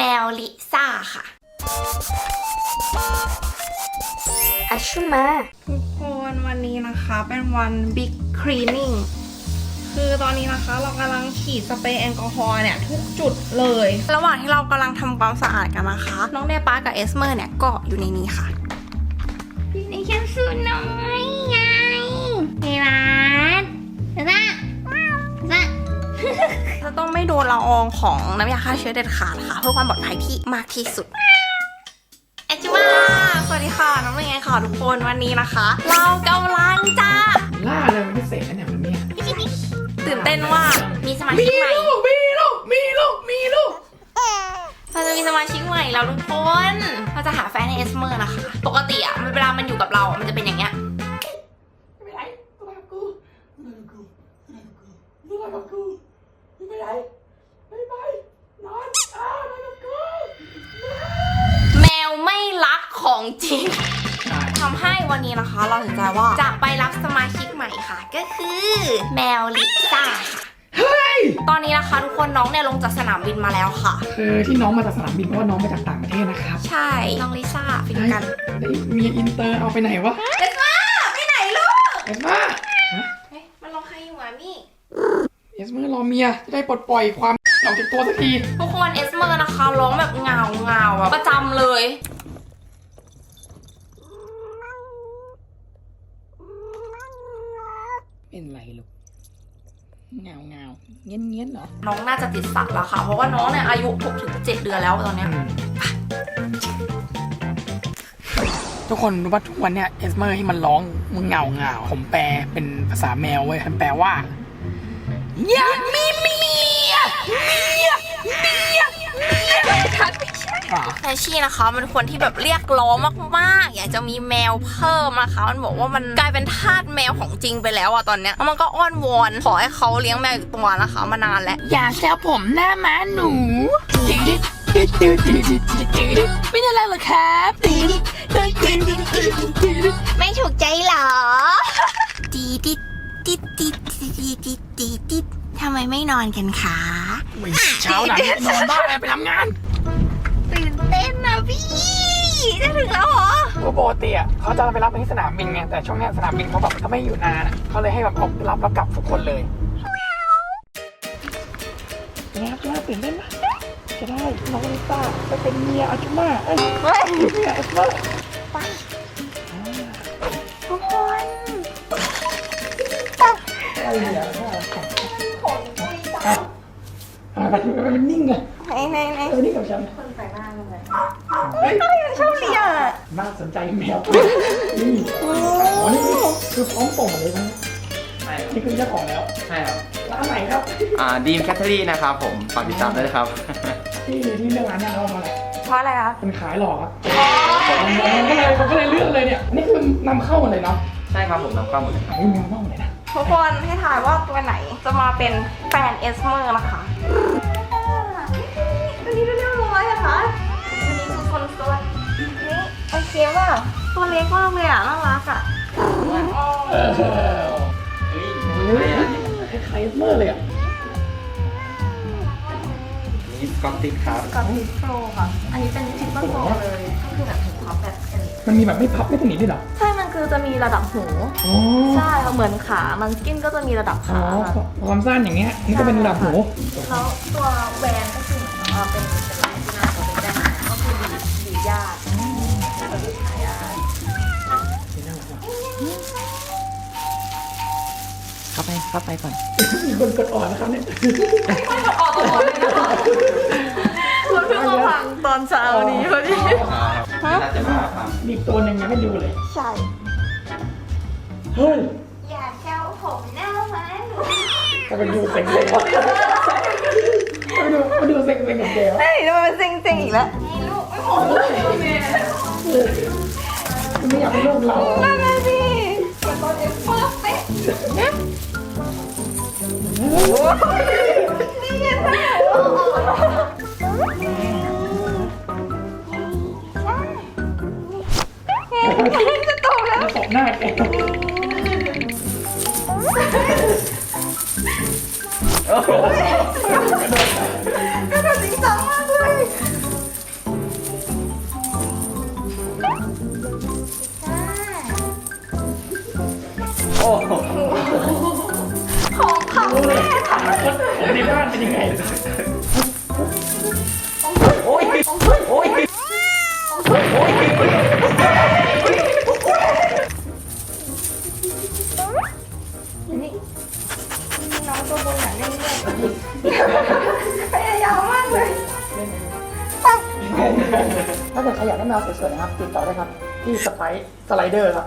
แมวลิซ่าค่ะอาชุมาทุกคนวันนี้นะคะเป็นวันบิ๊กคลีนนิ่งคือตอนนี้นะคะเรากำลังฉีดสเปรย์แอลกอฮอล์เนี่ย ทุกจุดเลย ระหว่างที่เรากำลังทำความสะอาดกันนะคะ น้องเนปากับเอสเมอร์เนี่ยก็อยู่ในนี้ค่ะในแคปซูลน้อยไงเฮรัสเฮรัส จะต้องไม่โดนละอองของน้ำยาฆ่าเชื้อเด็ดขาดค่ะ เพื่อความปลอดภัยที่มากที่สุดเอจิว่าสวัสดีค่ะ น้องเป็นไงค่ะทุกคนวันนี้นะคะ เรากำลังจะล่าเลยมันพิเศษนะเนี่ยมันเนี่ยตื่นเต้นว่ามีสมาชิกใหม่มีลูก มีลูก มีลูกเราจะมีสมาชิกใหม่แล้วทุกคน เราจะหาแฟนในเอสเมอร์นะคะ ปกติอะเวลามันอยู่กับเราอะมันจะเป็นอย่างเงี้ย ชิกใหม่ค่ะก็คือแมวลิซ่าค่ะเฮ้ย ตอนนี้นะคะทุกคนน้องเนี่ยลงจากสนามบินมาแล้วค่ะ คือที่น้องมาจากสนามบินเพราะว่าน้องมาจากต่างประเทศนะครับใช่ น้องลิซ่าไปดูกันได้มีอินเตอร์เอาไปไหนวะเอสมาไปไหนลูกเอสมาฮะเฮ้ยมันร้องใครอยู่อะมี่เอสมารอเมียจะได้ปลดปล่อยความออกจากตัวสักที ทุกคนเอสเมอร์นะคะร้องแบบเงาเงาแบบประจำเลย เป็นไรลูกเงาเงาเงี้ยนเงี้ยนเหรอ น้องน่าจะติดสัตว์แล้วค่ะ เพราะว่าน้องเนี่ยอายุ6ถึง7เดือนแล้วตอนเนี้ยทุกคนรู้ว่าทุกวันเนี่ยเอสเมอร์ที่มันร้องมึงเงาเงาผมแปลเป็นภาษาแมวเว้ยมันแปลว่าอยากมีเมียเมียเมียอะ แฟชี่นะคะ มันคนที่แบบเรียกร้องมากๆ อยากจะมีแมวเพิ่มนะคะ มันบอกว่ามันกลายเป็นทาสแมวของจริงไปแล้วอะตอนเนี้ยแล้วมันก็อ้อนวอนขอให้เขาเลี้ยงแมวอีกตัวนะคะ มานานแล้ว อยากแซวผมหน้าม้าหนูเป็นอะไรเหรอครับไม่ถูกใจเหรอตีติดติดติดติดติดติดติดทำไมไม่นอนกันคะเช้าหนังนอนบ้านไปทำงาน ตื่นเต้นนะพี่จะถึงแล้วเหรอว่าปกติอะเขาจะไปรับไปที่สนามบินไงแต่ช่วงเนี้ยสนามบินเขาแบบเขาไม่อยู่นานอะเขาเลยให้แบบออกรับแล้วกลับทุกคนเลยเป็นไงครับจุม่าตื่นเต้นไหมจะได้น้องลิซ่าไปเป็นเมียอาจุม่าเอ้ยเฮ้ยเมียเอสเมอร์ทุกคนอะไรเนี่ยอ่าแบบนี้มันนิ่งไง ไหนไหนไหนเออนิ่กับฉันคนใส่หน้าเลยเฮ้ยชอบเลียน่าสนใจแมวนี่อ๋อนี่คือพร้อมส่งเลยนะใช่ครับนี่คือเจ้าของแล้วใช่ครับร้านไหนครับอ่าดีมแคทเทอรี่นะครับผมฝากติดตามด้วยครับที่ที่เรื่องร้านเนี่ยเรามาแหละเพราะอะไรคะเป็นขายหลอกครับผมก็เลยผมก็เลยเลือกเลยเนี่ยนี่คือนำเข้าหมดเลยเนาะใช่ครับผมนำเข้าหมดเลยครับแมวน่องเลยนะทุกคนให้ถ่ายว่าตัวไหนจะมาเป็นแฟนเอสเมอร์นะคะ โอเคว่าตัวเล็กมากเลยอะน่ารักอะเออเฮ้ยคล้ายๆเมอร์เลยอะนี่สกอตติชครับ กับทิปโปรค่ะ อันนี้เป็นทิปเปอร์โปรเลย ก็คือแบบหูพับแบบสนิทมันมีแบบไม่พับไม่สนิทด้วยเหรอ ใช่ มันคือจะมีระดับหูอ๋อใช่ค่ะเหมือนขา มันสกินก็จะมีระดับอ๋อขาค่ะความสั้นอย่างเงี้ย นี่ก็เป็นระดับหูแล้วตัวแวนก็คือเหมือนกับว่าเป็นเป็นลายที่น่าจะเป็นแดงก็คือดีดียาก เป็นลูกขายยากเข้าไปเข้าไปก่อน มีคนกดอ่อนนะครับเนี่ยออกตัวหมดเลยนะคะรถเพิ่งมาพังตอนเช้านี้พอดีน่าจะมาครับมีอีกตัวหนึ่งยังไม่ดูเลย ใช่ เฮ้ย อยากเจ้าผมหน้าม้าหนูจะไปดูเซ็งเลยมาดูมาดูเซ็งเซ็งกับแกวะเฮ้ยทำไมมันเซ็งๆอีกแล้วนี่ลูก ไม่หมดเลยมันไม่อยากเป็นลูกเรานั่นน่ะสิแต่ตอนเอ็กซ์เพอร์เฟกต์นี่ไงจะตกแล้ว ตบหน้าแกกระโด ของเขาแม่ทำอะไรผมในบ้านเป็นยังไง โอ้ย โอ้ย โอ้ยน้องตัวบนหนาแน่นๆพยายามมากเลยถ้าเกิดใครอยากได้แมวสวยๆนะครับ ติดต่อได้ครับ ที่สไปซ์สไลเดอร์ครับ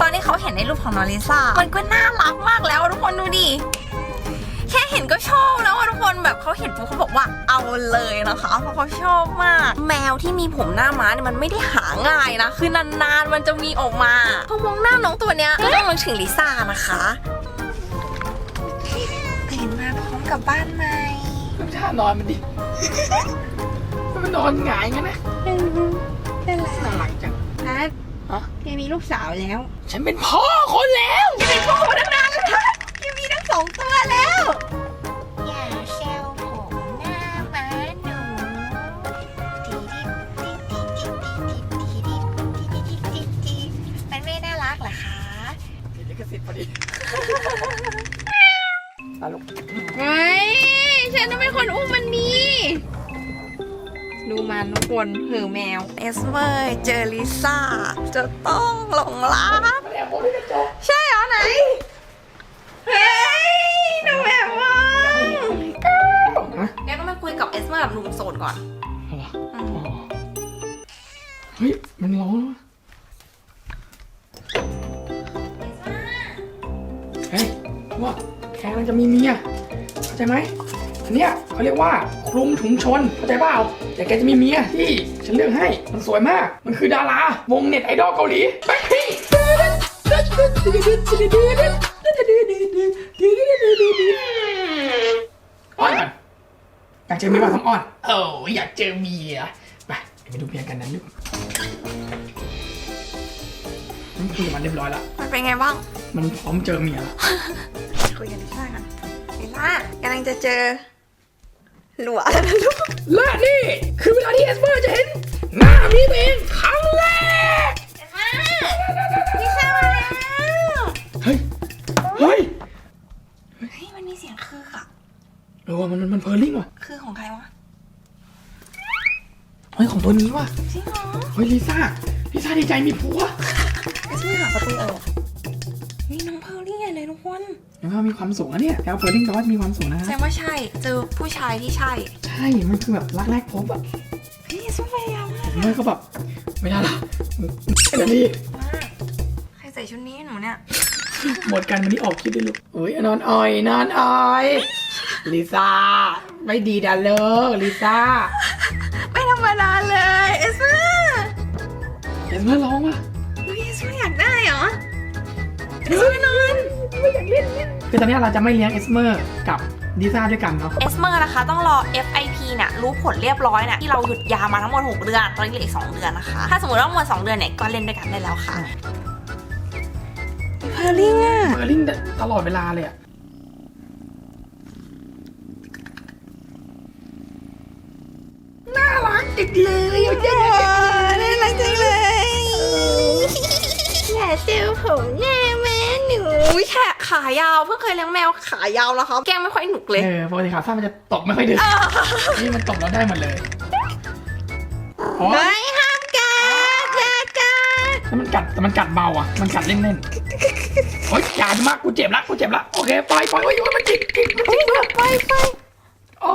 ตอนที่เขาเห็นในรูปของนอริซ่า มันก็น่ารักมากแล้วทุกคนดูดิ แค่เห็นก็ชอบแล้วอะทุกคนแบบเขาเห็นปุ๊บเขาบอกว่าเอาเลยนะคะเพราะเขาชอบมาก แมวที่มีผมหน้าม้าเนี่ยมันไม่ได้หาง่ายนะ คือนานๆมันจะมีออกมาพอมองหน้าน้องตัวเนี้ยก็ต้องนึกถึงลิซ่านะคะตื่นมาพร้อมกับบ้านใหม่ดูท่านอนมันดิ มันนอนหงายงั้นนะ มีลูกสาวแล้ว ฉันเป็นพ่อคนแล้วเป็นพ่อมาตั้งนานแล้วนะแกมีทั้งสองตัวแล้ว อย่าแซวผมหน้าม้าหนูตีดิบตีดิบตีดิบตีดิบตีดิบตีดิบมันไม่น่ารักเหรอคะติดลิขสิทธิ์พอดีมาลูกเฮ้ยฉันจะเป็นคนอุ้มมันดี ดูมันทุกคนเหือแมว เอสเมอร์เจอลิซ่า จะต้องหลงรักมาแอบมองด้วยกระจกใช่เหรอไหน เฮ้ยน้องแมวว่ะฮะแกต้องไปคุยกับเอสเมอร์แบบหนุ่มโสดก่อนอะไรวะอ๋อเฮ้ย มันร้องแล้ววะเฮ้ยว่าแกกำลังจะมีเมียเข้าใจไหม อันเนี้ยเขาเรียกว่าคลุมถุงชนเข้าใจเปล่าแต่แกจะมีเมียที่ฉันเลือกให้มันสวยมาก มันคือดาราวงเน็ตไอดอลเกาหลีแบ็คพิงอ้อนก่อนอยากเจอเมียป่ะต้องอ้อนเอออยากเจอเมียไปเดี๋ยวไปดูเมียกันนั้นลูกมันคุยกับมันเรียบร้อยแล้วมันเป็นไงบ้าง มันพร้อมเจอเมียแล้วคุยกับลิซ่ากันลิซ่ากำลังจะเจอ หลัวแล้วนะลูกและนี่คือเวลาที่เอสเปอร์จะเห็น หน้ามีตัวเองครั้งแรกลิซ่ามาแล้วเฮ้ย เฮ้ยเฮ้ยมันมีเสียงคืออะเออว่ะมันมันมันเพอร์ลิงว่ะ คือของใครวะเฮ้ยของตัวนี้ว่ะ จริงเหรอเฮ้ยลิซ่าลิซ่าดีใจมีผัวไอ้ชื่อหาประตูออก นี่น้องเพร์ลลี่ไงเลยทุกคนเห็นว่ามีความสูงนะเนี่ยแอลเพอร์ลิงแปลว่ามีความสูงนะแสดงว่าใช่ เจอผู้ชายที่ใช่ใช่มันคือแบบรักแรกพบอะพี่ซุปเปอร์ยาวมากผมเลยก็แบบไม่ได้ละเดี๋ยวนี้ใครใส่ชุดนี้ให้หนูเนี่ย หมดกันวันนี้ออกคลิปด้วยลูกเอ้ยนอนอ่อยนอนอ่อยลิซ่าไม่ดีดันเลิกลิซ่าไม่ธรรมดาเลย เอสเมอร์เห็นว่าร้องว่ะ เฮ้ยนอนไม่อยากเล่นคือตอนนี้เราจะไม่เลี้ยงเอสเมอร์กับลิซ่าด้วยกันเนาะ เอสเมอร์นะคะต้องรอ FIP เนี่ยรู้ผลเรียบร้อยเนี่ยที่เราหยุดยามาทั้งหมด 6 เดือน ตอนนี้เหลืออีก 2 เดือนนะคะ ถ้าสมมติว่าหมด2เดือนเนี่ยก็เล่นด้วยกันได้แล้วค่ะเพอร์ลิงอะเบอร์ลิงตลอดเวลาเลยอะน่ารักจังเลยเอาเจ๊น่ารักจังเลยอย่าเซลผมแน่แม่ หนูแค่ขายาวเพิ่งเคยเลี้ยงแมวขายาวแล้วครับแกล้งไม่ค่อยหนุกเลย เออปกติขาสั้นมันจะตกไม่ค่อยดึงนี่มันตกแล้วได้หมดเลยอ๋อเฮ้ยห้ามกัดอย่ากัดแล้วมันกัดแต่มันกัดเบาอะ มันกัดเล่นๆโอ๊ยอย่าดีมากกูเจ็บละกูเจ็บละโอเคปล่อยปล่อยโอ้ยโอ้ยมันจิกจิกมันจิกมากไปไปอ๋อ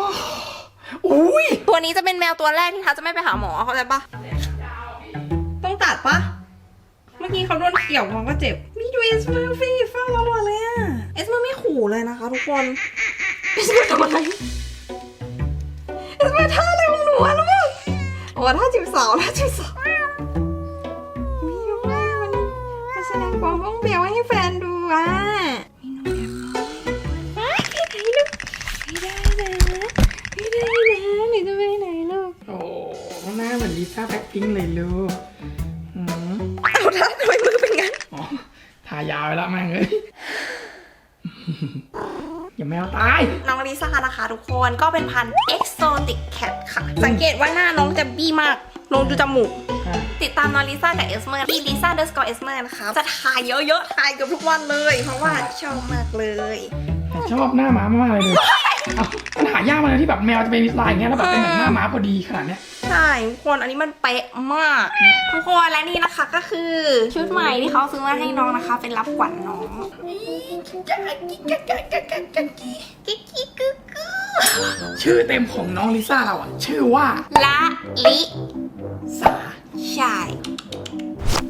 อุ้ยตัวนี้จะเป็นแมวตัวแรกที่ทัศจะไม่ไปหาหมอเข้าใจปะต้องตัดปะเมื่อกี้เขาโดนเกี่ยวมันก็เจ็บมี ดูเอสมาฟี่เฝ้าเราเลยอะเอสมาไม่ขู่เลยนะคะทุกคน เอสมาทำอะไรเอสมาท่าอะไรของหนูอะลูกโอ้ท่าจิ๋วสาวท่าจิ๋วสาวมีดูว่ามันมันแสดงความบ้องเบียวให้แฟนดูอะไม่ได้นะหนีไปไหนลูกโอ้หน้าเหมือนลิซ่าแบ็คพิงเลยลูก ไปแล้วแม่งเอ้ยอย่าแมวตาย น้องลิซ่านะคะทุกคนก็เป็นพันธุ์ exotic cat ค่ะ สังเกตว่าหน้าน้องจะบี้มากลงดูจมูกอะติดตามน้องลิซ่ากับเอสเมอร์ที่ลิซ่าเดอร์สกอร์เอสเมอร์นะคะ จะถ่ายเยอะๆ ถ่ายเกือบทุกวันเลย เพราะว่าชอบมากเลยแต่ ชอบหน้าม้ามากเลยดูเอามันหายากมากเลยที่แบบแมวจะเป็นลายอย่างเงี้ยแล้วแบบเป็นแบบหน้าม้าพอดีขนาดเนี้ย ใช่ทุกคนอันนี้มันเป๊ะมากทุกคนและนี่นะคะก็คือชุดใหม่ที่เขาซื้อมาให้น้องนะคะ เป็นรับขวัญน้องกิ๊กกิ๊กกึกกึชื่อเต็มของน้องลิซ่าเราอะ ชื่อว่าละลิสาใช่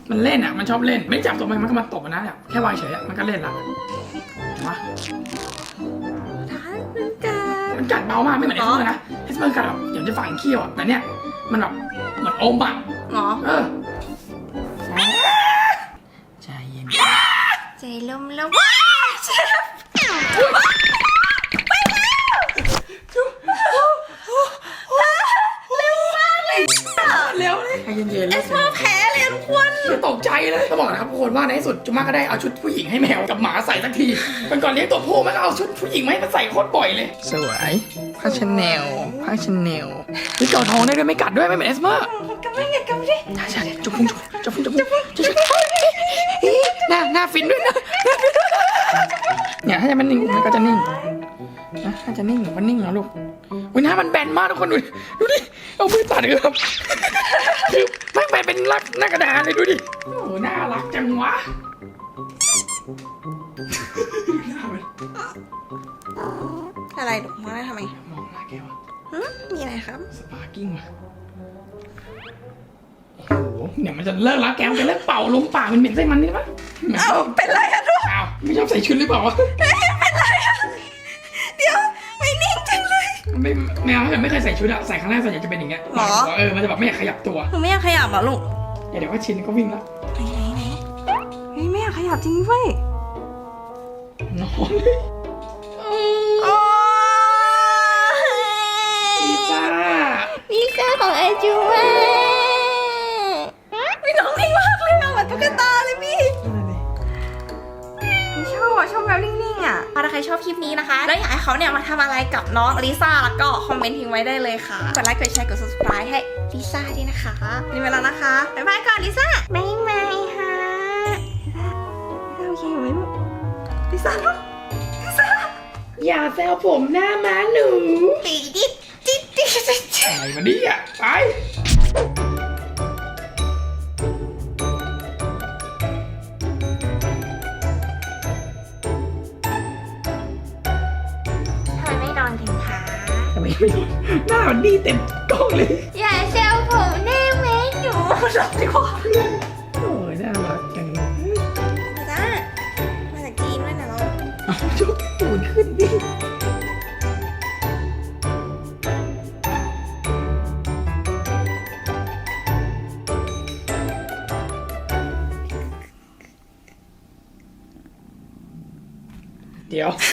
มันเล่นอะ มันชอบเล่น ไม่จับตัวมันมันก็มาตบมันนะเนี่ยแค่วางเฉยอะมันก็เล่นละเห็นปะท่านกัน มันกัดเบามากไม่เหมือนเอสเมอร์นะเอสเมอร์กัดแบบอย่างจะฝังเขี้ยวอะแต่เนี่ยมันแบบเหมือนอมอะเนาะเออใจเย็นใจลมลมว้าวเชฟ ทุกคนว่าในที่สุดจุม่าก็ได้เอาชุดผู้หญิงให้แมวกับหมาใส่สักทีเป็นก่อนเลี้ยงตัวผู้มันก็เอาชุดผู้หญิงมาให้มันใส่โคตรบ่อยเลย สวยผ้าชาแนลผ้าชาแนลนี่เกาท้องได้ด้วยไม่กัดด้วยไม่เหมือนเอสเมอร์กำลังไงกำลังดิใช่ใช่จุ๊บพุงจุ๊บจุ๊บพุงจุ๊บพุงจุ๊บพุงหน้าหน้าฟินด้วยนะเนี่ยถ้าจะมันนิ่งมันก็จะนิ่งนะถ้าจะนิ่งหรือว่านิ่งแล้วลูกวิหน้ามันแบนมากทุกคนดูดิดูดิเอามือตัดเลยครับคือไม่แบนเป็นรักหน้ากระดานเลยดูดิโอ้โหน่ารักจังวะหน้ามันอะไรดอกไม้ทำไมมองหน้าแกวะหึมีอะไรครับสปาร์กิ้งว่ะโอ้โหเนี่ยมันจะเลิกแล้วแกมันจะเลิกเป่าลมปากมันเหม็นไส้มันนี่ปะเหม็นเอ้าเป็นไรอะทุกอ้าวไม่ชอบใส่ชุดหรือเปล่าวะ งเลยไม่แมวถ้าเกิดไม่เคยใส่ชุดอะใส่ครั้งแรกส่วนใหญ่จะเป็นอย่างเงี้ยหรอ เออมันจะแบบไม่อยากขยับตัวหนูไม่อยากขยับเหรอลูกเดี๋ยวก็ชินก็วิ่งแล้วไหนไหนไหนเฮ้ยไม่อยากขยับจริงเว้ยนอนเลยโอ้ลิซ่าลิซ่าของไอจูว่าไม่น้องนิ่งมากเลยอะเหมือนตุ๊กตา ถ้าใครชอบคลิปนี้นะคะ แล้วอยากให้เขาเนี่ยมาทำอะไรกับน้องลิซ่าแล้วก็คอมเมนต์ทิ้งไว้ได้เลยค่ะ กดไลค์กดแชร์กด subscribe ให้ลิซ่าด้วยนะคะนี่เวลานะคะ บ๊ายบายก่อนลิซ่าบ๊ายบายค่ะลิซ่าลิซ่าโอเคอยู่ไหมลูกลิซ่าลูกลิซ่าอย่าแซวผมหน้าม้าหนูตีดิดดิดดิดดิดอะไรวะเนี่ยไปามันดีเต็มกล้องเลยอย่าเซลผมได้ไหมหนูหลับดีกว่าโอ้ยน่ารักจังลิซ่ามาจากจีนด้วยนะเราเอาชกตูดขึ้นดิเดี๋ยว